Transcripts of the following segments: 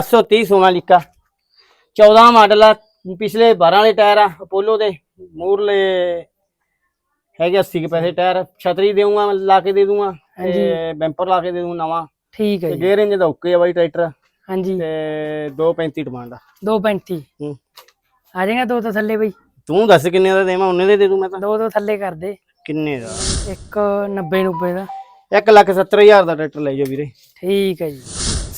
730 Sonalika 14 model ਆ ਪਿਛਲੇ 12 ਵਾਲੇ ਟਾਇਰ ਆ ਅਪੋਲੋ ਦੇ ਮੂਰਲੇ ਹੈਗੇ 80 ਕੇ ਪੈਸੇ ਟਾਇਰ ਛਤਰੀ ਦੇਊਂਗਾ ਲਾ ਕੇ ਦੇ ਦੂੰਗਾ ਤੇ ਬੈਂਪਰ ਲਾ ਕੇ ਦੇ ਦੂੰ ਨਵਾਂ। ਠੀਕ ਹੈ ਜੀ। ਗੇਅਰ ਇੰਜ ਦਾ ਓਕੇ ਆ ਬਾਈ ਟਰੈਕਟਰ। ਹਾਂਜੀ। ਤੇ 235 ਡਿਮਾਂਡ ਆ। 235 ਹੂੰ। ਆ ਜਾਏਗਾ ਦੋ ਤੋਂ ਥੱਲੇ ਬਈ। ਤੂੰ ਦੱਸ ਕਿੰਨੇ ਦਾ ਦੇਵਾਂ ਉਹਨੇ ਦੇ ਦੇ ਦੂੰ ਮੈਂ ਤਾਂ। ਦੋ ਤੋਂ ਥੱਲੇ ਕਰ ਦੇ। ਕਿੰਨੇ ਦਾ? ਇੱਕ 90 90 ਦਾ। 1 ਲੱਖ 70 ਹਜ਼ਾਰ ਦਾ ਟਰੈਕਟਰ ਲੈ ਜਾਓ ਵੀਰੇ। ਠੀਕ ਹੈ ਜੀ।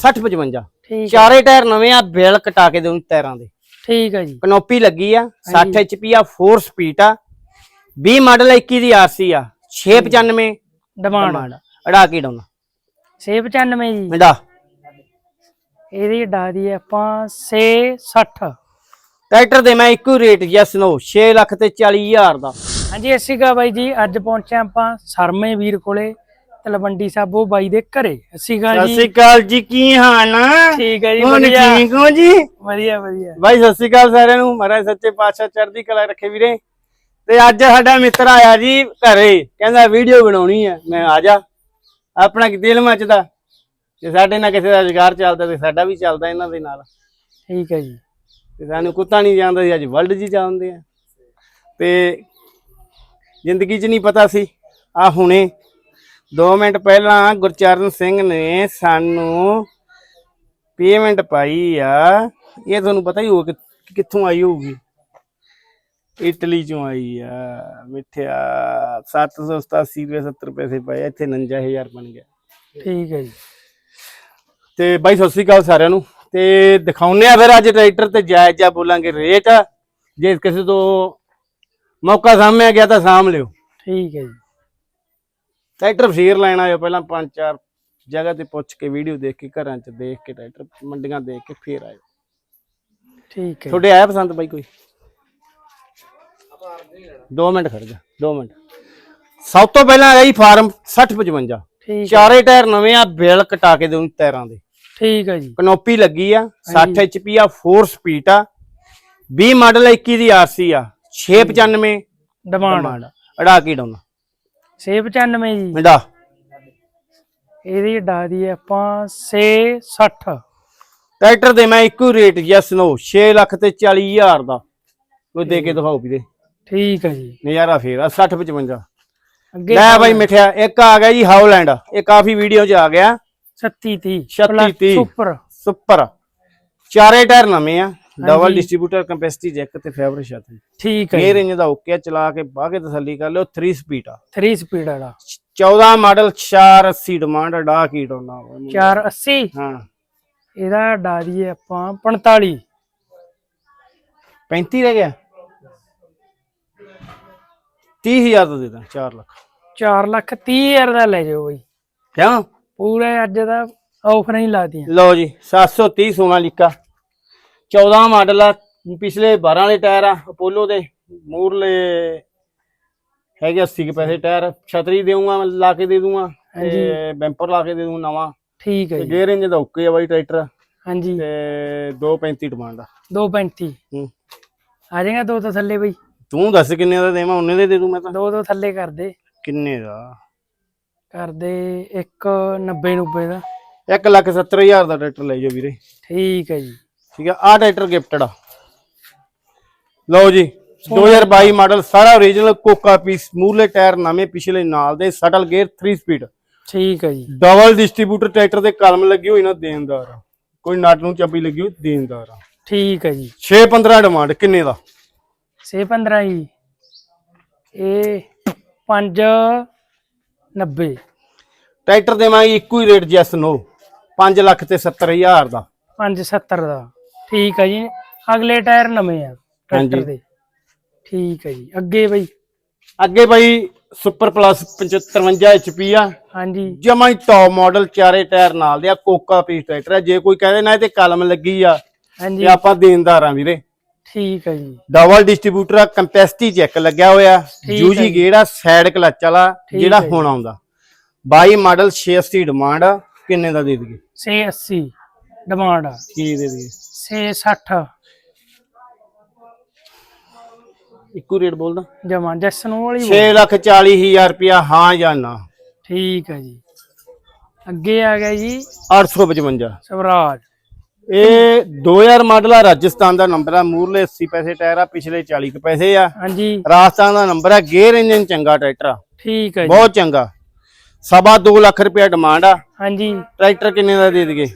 60 55 ਠੀਕ ਚਾਰੇ ਟਾਇਰ ਨਵੇਂ ਆ ਬਿਲ ਕਟਾ ਕੇ ਦੇਉਂ ਟਾਇਰਾਂ ਦੇ। ਠੀਕ ਹੈ ਜੀ। ਕਨੋਪੀ ਲੱਗੀ ਆ 60 HP ਆ 4 ਸਪੀਡ ਆ। 20 ਮਾਡਲ 21 ਦੀ ਆਰਸੀ ਆ 695 ਡਿਮਾਂਡ ਅੜਾ ਕੀ ਡਾਉਣਾ? 695 ਜੀ। ਮਿੰਡਾ ਇਹਦੀ ਡਾ ਦੀ ਆਪਾਂ 660 ਟਰੈਕਟਰ ਦੇ ਮੈਂ ਇੱਕੋ ਰੇਟ ਯੈਸ ਨੋ 6 ਲੱਖ ਤੇ 40 ਹਜ਼ਾਰ ਦਾ। ਹਾਂਜੀ ਅਸੀਂ ਕਾ ਬਾਈ ਜੀ। ਅੱਜ ਪਹੁੰਚੇ ਆਪਾਂ ਸਰਮੇ ਵੀਰ ਕੋਲੇ। ਤਲਵੰਡੀ ਸਾਬੋ ਬਾਈ ਦੇ ਘਰੇ। ਅਸੀਂ ਸਤਿ ਜੀ। ਸ਼੍ਰੀ ਅਕਾਲ ਜੀ ਕੀ ਹਾਲ ਆ? ਠੀਕ ਹੈ ਜੀ ਹੁਣ ਵਧੀਆ। ਠੀਕ ਹੋ ਜੀ? ਵਧੀਆ ਵਧੀਆ। ਬਾਈ ਸਤਿ ਸ਼੍ਰੀ ਅਕਾਲ ਸਾਰਿਆਂ ਨੂੰ। ਮਹਾਰਾਜ ਸੱਚੇ ਪਾਤਸ਼ਾਹ ਚੜ੍ਹਦੀ ਕਲਾ ਰੱਖੇ ਵੀਰੇ। ਤੇ ਅੱਜ ਸਾਡਾ ਮਿੱਤਰ ਆਇਆ ਜੀ ਘਰੇ। ਕਹਿੰਦਾ ਵੀਡੀਓ ਬਣਾਉਣੀ ਹੈ ਮੈਂ ਆ ਜਾ। ਆਪਣਾ ਕੀ ਦਿਲ ਮੱਚਦਾ? ਤੇ ਸਾਡੇ ਨਾਲ ਕਿਸੇ ਦਾ ਰੁਜ਼ਗਾਰ ਚੱਲਦਾ ਤੇ ਸਾਡਾ ਵੀ ਚੱਲਦਾ ਇਹਨਾਂ ਦੇ ਨਾਲ। ਠੀਕ ਹੈ ਜੀ। ਤੇ ਸਾਨੂੰ ਕੁੱਤਾ ਨਹੀਂ ਜਾਣਦਾ ਸੀ ਅੱਜ ਵਰਲਡ ਜੀ ਜਾਣਦੇ ਆ। ਤੇ ਜ਼ਿੰਦਗੀ 'ਚ ਨਹੀਂ ਪਤਾ ਸੀ। ਆ ਹੁਣੇ 2 ਮਿੰਟ ਪਹਿਲਾਂ ਗੁਰਚਰਨ ਸਿੰਘ ਨੇ ਸਾਨੂੰ ਪੇਮੈਂਟ ਪਾਈ ਆ। ਇਹ ਤੁਹਾਨੂੰ ਪਤਾ ਹੀ ਹੋਊਗਾ ਕਿ ਕਿੱਥੋਂ ਆਈ ਹੋਊਗੀ। ਇਟਲੀ ਚੋਂ ਆਈ ਆ। ਮਿੱਠਿਆ 787 ਰੁਪਏ 70 ਪੈਸੇ ਪਏ ਇੱਥੇ 59000 ਬਣ ਗਿਆ। ਠੀਕ ਹੈ ਜੀ। ਤੇ ਬਾਈ ਸਤਿ ਸ੍ਰੀ ਅਕਾਲ ਸਾਰਿਆਂ ਨੂੰ। ਤੇ ਦਿਖਾਉਨੇ ਆ ਫਿਰ ਅੱਜ ਟਰੈਕਟਰ ਤੇ ਜਾਇਜ਼ ਜਾ ਬੋਲਾਂਗੇ ਰੇਟ। ਜੇ ਕਿਸੇ ਤੋਂ ਮੌਕਾ ਸਾਹਮਣੇ ਆ ਗਿਆ ਤਾਂ ਸਾਂਭ ਲਿਓ। ਠੀਕ ਹੈ ਜੀ। ਟਰੈਕਟਰ ਫੇਰ ਲੈਣ ਆਇਓ ਪਹਿਲਾਂ ਪੰਜ ਚਾਰ ਜਗ੍ਹਾ ਤੇ ਪੁੱਛ ਕੇ ਵੀਡੀਓ ਦੇਖ ਕੇ ਘਰਾਂ 'ਚ ਦੇਖ ਕੇ ਟਰੈਕਟਰ ਮੰਡੀਆਂ ਦੇਖ ਕੇ ਫੇਰ ਆਇਓ। ਠੀਕ ਹੈ। ਤੁਹਾਡੇ ਆਇਆ ਪਸੰਦ ਬਾਈ ਕੋਈ? 2 ਮਿੰਟ ਖੜ ਜਾ 2 ਮਿੰਟ। ਸਭ ਤੋਂ ਪਹਿਲਾਂ ਆਈ ਫਾਰਮ 60 55 ਠੀਕ ਚਾਰੇ ਟਾਇਰ ਨਵੇਂ ਆ ਬਿਲ ਕਟਾ ਕੇ ਦੇਉਂ ਟਾਇਰਾਂ ਦੇ। ਠੀਕ ਹੈ ਜੀ। ਕਨੋਪੀ ਲੱਗੀ ਆ 60 HP ਆ 4 ਸਪੀਡ ਆ। 20 ਮਾਡਲ 21 ਦੀ ਆਰਸੀ ਆ 695 ਡਿਮਾਂਡ। ਡਿਮਾਂਡ। ਅੜਾ ਕੀ ਡਾਉਣਾ। 695 ਜੀ। ਮਿੰਡਾ। ਇਹਦੀ ਡਾ ਦੀ ਆਪਾਂ 660 ਟਰੈਕਟਰ ਦੇ ਮੈਂ ਇੱਕੋ ਰੇਟ ਯੈਸ ਨੋ 6 ਲੱਖ ਤੇ 40 ਹਜ਼ਾਰ ਦਾ। ਕੋਈ ਦੇ ਕੇ ਦਿਖਾਓ ਵੀਰੇ। ਠੀਕ ਹੈ ਜੀ। ਨਜ਼ਾਰਾ ਫੇਰ ਆ 60 55 ਅੱਗੇ ਲੈ ਬਾਈ ਮਿੱਠਿਆ ਇੱਕ ਆ ਗਿਆ ਜੀ ਹਾਉਲੈਂਡ ਇਹ ਕਾਫੀ ਵੀਡੀਓ 'ਚ ਆ ਗਿਆ। 37 30 36 30 ਸੁਪਰ। ਸੁਪਰ। ਚਾਰੇ ਟਾਇਰ ਨਵੇਂ ਆ। ਡਬਲ। ਡਿਸਟ੍ਰੀਬਿਊਟਰ ਕੰਪੈਸਿਟੀ ਜੈਕ ਤੇ ਫੈਬਰਿਕ ਛੱਤ ਠੀਕ ਹੈ ਗੇਅਰ ਇੰਜ ਦਾ ਓਕੇ ਚਲਾ ਕੇ ਬਾਹ ਕੇ ਤਸੱਲੀ ਕਰ ਲਿਓ 3 ਸਪੀਡ ਆ। 3 ਸਪੀਡ ਵਾਲਾ। 14 ਮਾਡਲ 480 ਡਿਮਾਂਡ ਡਾ ਕੀ ਡੋਨਾ 480 ਹਾਂ। ਇਹਦਾ ਡਾ ਦਈਏ ਆਪਾਂ 45 35 ਰਹਿ ਗਿਆ। 30000 ਦਾ ਦੇ ਦਾਂ 4 ਲੱਖ। 4 ਲੱਖ 30 ਹਜ਼ਾਰ ਦਾ ਲੈ ਜਾਓ ਬਈ। ਕਿਉਂ? ਪੂਰੇ ਅੱਜ ਦਾ ਆਫਰ ਹੀ ਲਾਤੀਆਂ ਲਓ ਜੀ 730 ਸੋਨਾਲੀਕਾ 14 ਮਾਡਲ ਆ ਪਿਛਲੇ 12 ਵਾਲੇ ਟਾਇਰ ਆ ਅਪੋਲੋ ਦੇ ਮੂਰਲੇ ਹੈਗੇ 80 ਕੇ ਪੈਸੇ ਟਾਇਰ ਛਤਰੀ ਦੇਊਂਗਾ ਲਾ ਕੇ ਦੇ ਦੂੰਗਾ ਤੇ ਬੈਂਪਰ ਲਾ ਕੇ ਦੇ ਦੂੰ ਨਵਾਂ। ਠੀਕ ਹੈ ਜੀ। ਗੇਅਰ ਇੰਜ ਦਾ ਓਕੇ ਆ ਬਾਈ ਟਰੈਕਟਰ। ਹਾਂਜੀ। ਤੇ 235 ਡਿਮਾਂਡ ਆ। 235 ਹੂੰ। ਆ ਜਾਏਗਾ ਦੋ ਤੋਂ ਥੱਲੇ ਬਈ। ਤੂੰ ਦੱਸ ਕਿੰਨੇ ਦਾ ਦੇਵਾਂ ਉਹਨੇ ਦੇ ਦੇ ਦੂੰ ਮੈਂ ਤਾਂ। ਦੋ ਤੋਂ ਥੱਲੇ ਕਰ ਦੇ। ਕਿੰਨੇ ਦਾ? ਕਰ ਦੇ ਇੱਕ 90 90 ਦਾ। 1 ਲੱਖ 70 ਹਜ਼ਾਰ ਦਾ ਟਰੈਕਟਰ ਲੈ ਜਾਓ ਵੀਰੇ। ਠੀਕ ਹੈ ਜੀ। ਠੀਕ ਆ ਆ ਟਰੈਕਟਰ ਗਿਫਟਡ ਆ। ਲਓ ਜੀ 2022 ਮਾਡਲ ਸਾਰਾ ਓਰੀਜਨਲ ਕੋਕਾ ਪੀਸ ਮੂਰਲੇ ਟਾਇਰ ਨਵੇਂ ਪਿਛਲੇ ਨਾਲ ਦੇ ਸਟਲ ਗੇਅਰ 3 ਸਪੀਡ ਠੀਕ ਹੈ ਜੀ। ਡਬਲ ਡਿਸਟ੍ਰੀਬਿਊਟਰ ਟਰੈਕਟਰ ਦੇ ਕਲਮ ਲੱਗੀ ਹੋਈ ਨਾ ਦੇਣਦਾਰ। ਕੋਈ ਨਟ ਨੂੰ ਚਾਬੀ ਲੱਗੀ ਹੋਈ ਦੇਣਦਾਰ ਠੀਕ ਹੈ ਜੀ। 615 ਡਿਮਾਂਡ ਕਿੰਨੇ ਦਾ? 615 ਜੀ। ਇਹ 5 90 ਟਰੈਕਟਰ ਦੇਵਾਂਗੇ ਇੱਕੋ ਹੀ ਰੇਟ ਜੈਸ ਨੋ 5 ਲੱਖ ਤੇ 70 ਹਜ਼ਾਰ ਦਾ। 570 ਦਾ। ਠੀਕ ਹੈ ਜੀ। ਅਗਲੇ ਟਾਇਰ ਨਵੇਂ ਆ ਟਰੈਕਟਰ ਹਾਂਜੀ। ਦੇ। ਠੀਕ ਹੈ ਜੀ। ਅੱਗੇ ਬਈ। ਅੱਗੇ ਭਾਈ ਸੁਪਰ ਪਲੱਸ 55 HP ਆ। ਹਾਂਜੀ। ਜਮਾ ਹੀ ਟੌਪ ਮਾਡਲ ਚਾਰੇ ਟਾਇਰ ਨਾਲ ਦੇ ਆ ਕੋਕਾ ਪੀਸ ਟਰੈਕਟਰ ਆ। ਜੇ ਕੋਈ ਕਹਦੇ ਨਾ ਇਹ ਤੇ ਕਲਮ ਲੱਗੀ ਆ ਹਾਂਜੀ। ਤੇ ਆਪਾਂ ਦੇਣਦਾਰ ਆ ਵੀਰੇ। ਠੀਕ ਹੈ ਜੀ। ਡਬਲ ਡਿਸਟ੍ਰੀਬਿਊਟਰ ਆ ਕੰਪੈਸਿਟੀ ਚੈੱਕ ਲੱਗਿਆ ਹੋਇਆ। ਠੀਕ ਹੈ ਯੂਜੀ ਜੀ। ਗੇੜਾ ਸਾਈਡ ਕਲਚ ਵਾਲਾ ਠੀਕ ਜਿਹੜਾ ਹੈ। ਹੁਣ ਆਉਂਦਾ। 22 ਮਾਡਲ 680 ਡਿਮਾਂਡ ਆ। ਕਿੰਨੇ ਦਾ ਦੇ ਦਈਏ? 680 ਡਿਮਾਂਡ ਆ। ਕੀ ਦੇ ਦਈਏ। 660 ਇੱਕੋ ਰੇਟ ਬੋਲਦਾ। ਜਮਾ ਜੈਸਨ ਵਾਲੀ 6 ਲੱਖ 40 ਹਜ਼ਾਰ ਰੁਪਿਆ ਹਾਂ ਜਾਂ ਨਾ? ਠੀਕ ਹੈ ਜੀ। ਅੱਗੇ ਆ ਗਿਆ ਜੀ 855 ਸਵਰਾਜ। ਇਹ 2000 ਮਾਡਲ ਆ ਰਾਜਸਥਾਨ ਦਾ ਨੰਬਰ ਆ ਮੂਰਲੇ 80 ਪੈਸੇ ਟਾਇਰ ਆ ਪਿਛਲੇ 40 ਕੁ ਪੈਸੇ ਆ। ਹਾਂਜੀ। ਰਾਜਸਥਾਨ ਦਾ ਨੰਬਰ ਆ ਗੇਅਰ ਇੰਜਨ ਚੰਗਾ ਟਰੈਕਟਰ ਆ। ਠੀਕ ਹੈ ਜੀ। ਬਹੁਤ ਚੰਗਾ। ਸਵਾ 2 ਲੱਖ ਰੁਪਇਆ ਡਿਮਾਂਡ ਆ। ਹਾਂਜੀ। ਟਰੈਕਟਰ ਕਿੰਨੇ ਦਾ ਦੇ ਦਈਏ?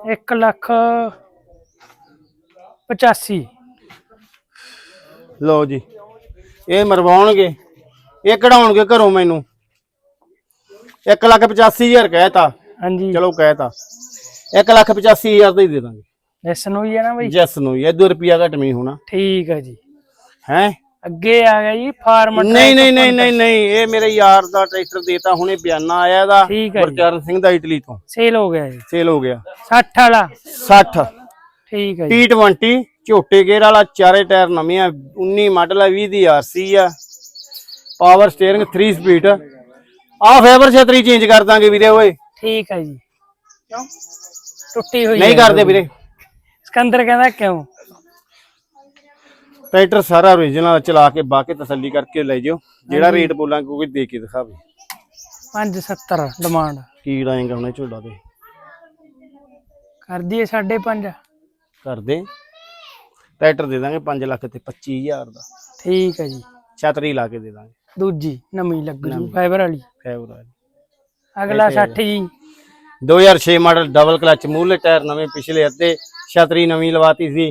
1 ਲੱਖ 85 ਲਓ ਜੀ ਇਹ ਮਰਵਾਉਣਗੇ ਇਹ ਕਢਾਉਣਗੇ ਘਰੋਂ ਮੈਨੂੰ। 1 ਲੱਖ 85000 ਕਹਿਤਾ। ਹਾਂਜੀ। ਚਲੋ ਕਹਿਤਾ। 1 ਲੱਖ 85000 ਦਾ ਹੀ ਦੇ ਦਾਂਗੇ। ਇਸ ਨੂੰ ਹੀ ਹੈ ਨਾ ਬਈ? ਜੈਸ ਨੂੰ ਇਹ 2 ਰੁਪਿਆ ਘੱਟ ਨਹੀਂ ਹੋਣਾ। ਠੀਕ ਹੈ ਜੀ। ਹੈ? ਅੱਗੇ ਆ ਗਿਆ ਜੀ ਫਾਰਮ ਨਹੀਂ ਨਹੀਂ ਨਹੀਂ ਨਹੀਂ ਨਹੀਂ ਇਹ ਮੇਰੇ ਯਾਰ ਦਾ ਟਰੈਕਟਰ ਦੇਤਾ ਹੁਣੇ ਬਿਆਨਾ ਆਇਆ ਦਾ ਠੀਕ ਹੈ ਜੀ। ਗੁਰਚਰਨ ਸਿੰਘ ਦਾ ਇਟਲੀ ਤੋਂ। ਸੇਲ ਹੋ ਗਿਆ ਜੀ। ਸੇਲ ਹੋ ਗਿਆ। 60 ਵਾਲਾ। 60 ਠੀਕ ਹੈ ਜੀ। T20 ਝੋਟੇ ਗੇਅਰ ਵਾਲਾ ਚਾਰੇ ਟਾਇਰ ਨਵੇਂ ਆ 19 ਮਾਡਲ ਆ 20 ਦੀ ਆਰਸੀ ਆ। ਪਾਵਰ ਸਟੀਅਰਿੰਗ 3 ਸਪੀਡ ਆ ਫਾਈਬਰ ਛਤਰੀ ਚੇਂਜ ਕਰ ਦਾਂਗੇ ਵੀਰੇ ਓਏ। ਠੀਕ ਹੈ ਜੀ। ਟੁੱਟੀ ਹੋਈ ਨਹੀਂ ਹੈ ਕਰਦੇ ਵੀਰੇ। ਸਿਕੰਦਰ ਕਹਿੰਦਾ ਕਿਉਂ? ਟਰੈਕਟਰ ਸਾਰਾ ਓਰੀਜਨਲ ਚਲਾ ਕੇ ਬਾ ਕੇ ਤਸੱਲੀ ਕਰਕੇ ਲੈ ਜਿਓ। ਜਿਹੜਾ ਰੇਟ ਬੋਲਾਂਗੇ ਕੋਈ ਦੇ ਕੇ ਦਿਖਾਵੇ। 570 ਡਿਮਾਂਡ ਕੀ ਲਾਏਗਾ ਉਹਨੇ ਝੋਲਾ ਦੇ ਕਰ ਦਈਏ 5.5 ਕਰਦੇ। ਟਰੈਕਟਰ ਦੇ ਦਾਂਗੇ 5 ਲੱਖ ਤੇ 25000 ਦਾ। ਠੀਕ ਹੈ ਜੀ। ਛਤਰੀ ਲਾ ਕੇ ਦੇ ਦਾਂਗੇ। ਦੂਜੀ ਨਵੀਂ ਲੱਗ ਫਾਈਬਰ ਵਾਲੀ। ਫਾਈਬਰ ਵਾਲੀ। ਅਗਲਾ 60 ਜੀ। 2006 ਮਾਡਲ ਡਬਲ ਕਲਚ ਮੂਹਰੇ ਟਾਇਰ ਨਵੇਂ ਪਿਛਲੇ ਅੱਧੇ। ਛਤਰੀ ਨਵੀਂ ਲਵਾਤੀ ਸੀ।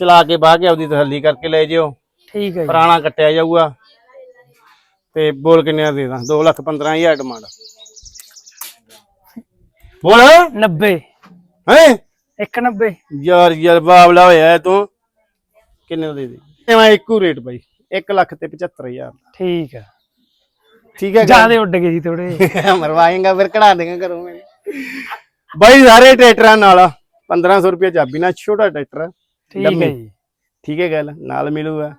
ਚਲਾ ਕੇ ਬਾਹ ਕੇ ਆਪਦੀ ਤਸੱਲੀ ਕਰਕੇ ਲੈ ਜਿਓ। ਠੀਕ ਹੈ ਜੀ। ਪੁਰਾਣਾ ਕੱਟਿਆ ਜਾਊਗਾ। ਤੇ ਬੋਲ ਕਿੰਨੇ ਦਾ ਦੇ ਦਾਂ? 2 ਲੱਖ 15000 ਡਿਮਾਂਡ। ਬੋਲ। 90 ਹੈ? 190 ਯਾਰ ਯਾਰ ਬਾਬਲਾ ਹੋਇਆ ਤੂੰ। ਕਿੰਨੇ ਦਾ ਦੇ ਦੇ? ਮੈਂ ਇੱਕੋ ਰੇਟ ਬਾਈ। 1 ਲੱਖ ਤੇ 75000 ਦਾ। ਠੀਕ ਹੈ ਠੀਕ ਹੈ ਜਿਆਦੇ ਉੱਡ ਗਏ ਜੀ ਥੋੜੇ ਮਰਵਾਏਗਾ ਫਿਰ ਕਢਾ ਦੇਗਾ ਘਰੋਂ ਮੈਂ। ਬਾਈ ਸਾਰੇ ਟਰੈਕਟਰਾਂ ਨਾਲ ਆ। 1500 ਰੁਪਏ ਚਾਬੀ ਨਾਲ ਛੋਟਾ ਟਰੈਕਟਰ। ਠੀਕ ਹੈ। ਜੀ। ਠੀਕ ਹੈ ਗੱਲ ਨਾਲ ਮਿਲੂਗਾ।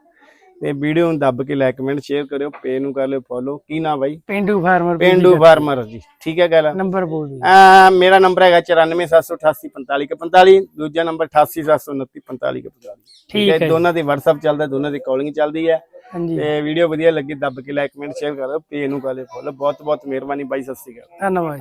ਤੇ ਵੀਡੀਓ ਨੂੰ ਦੱਬ ਕੇ ਲਾਈਕ ਕਮੈਂਟ ਸ਼ੇਅਰ ਕਰਿਓ ਪੇ ਨੂੰ ਕਰ ਲਿਓ ਫੋਲੋ ਕੀ ਨਾ ਬਾਈ? ਪਿੰਡੂ ਫਾਰਮਰ ਪਿੰਡੂ ਫਾਰਮਰ ਜੀ। ਠੀਕ ਹੈ ਗੱਲ। ਨੰਬਰ ਬੋਲ ਦਿਓ। ਆ ਮੇਰਾ ਨੰਬਰ ਹੈਗਾ 9478845545 ਦੂਜਾ ਨੰਬਰ 8879454545 ਠੀਕ ਹੈ ਦੋਨਾਂ ਦੇ WhatsApp ਚੱਲਦਾ ਦੋਨਾਂ ਦੀ ਕਾਲਿੰਗ ਚੱਲਦੀ ਹੈ। ਤੇ ਵੀਡੀਓ ਵਧੀਆ ਲੱਗੀ ਦੱਬ ਕੇ ਲਾਈਕ ਕਮੈਂਟ ਸ਼ੇਅਰ ਕਰੋ ਪੇ ਨੂੰ ਕਰ ਲਿਓ ਫੋਲੋ ਬਹੁਤ ਬਹੁਤ ਮਿਹਰਬਾਨੀ ਬਾਈ ਸਤਿ ਸ਼੍ਰੀ ਅਕਾਲ। ਧੰਨਵਾਦ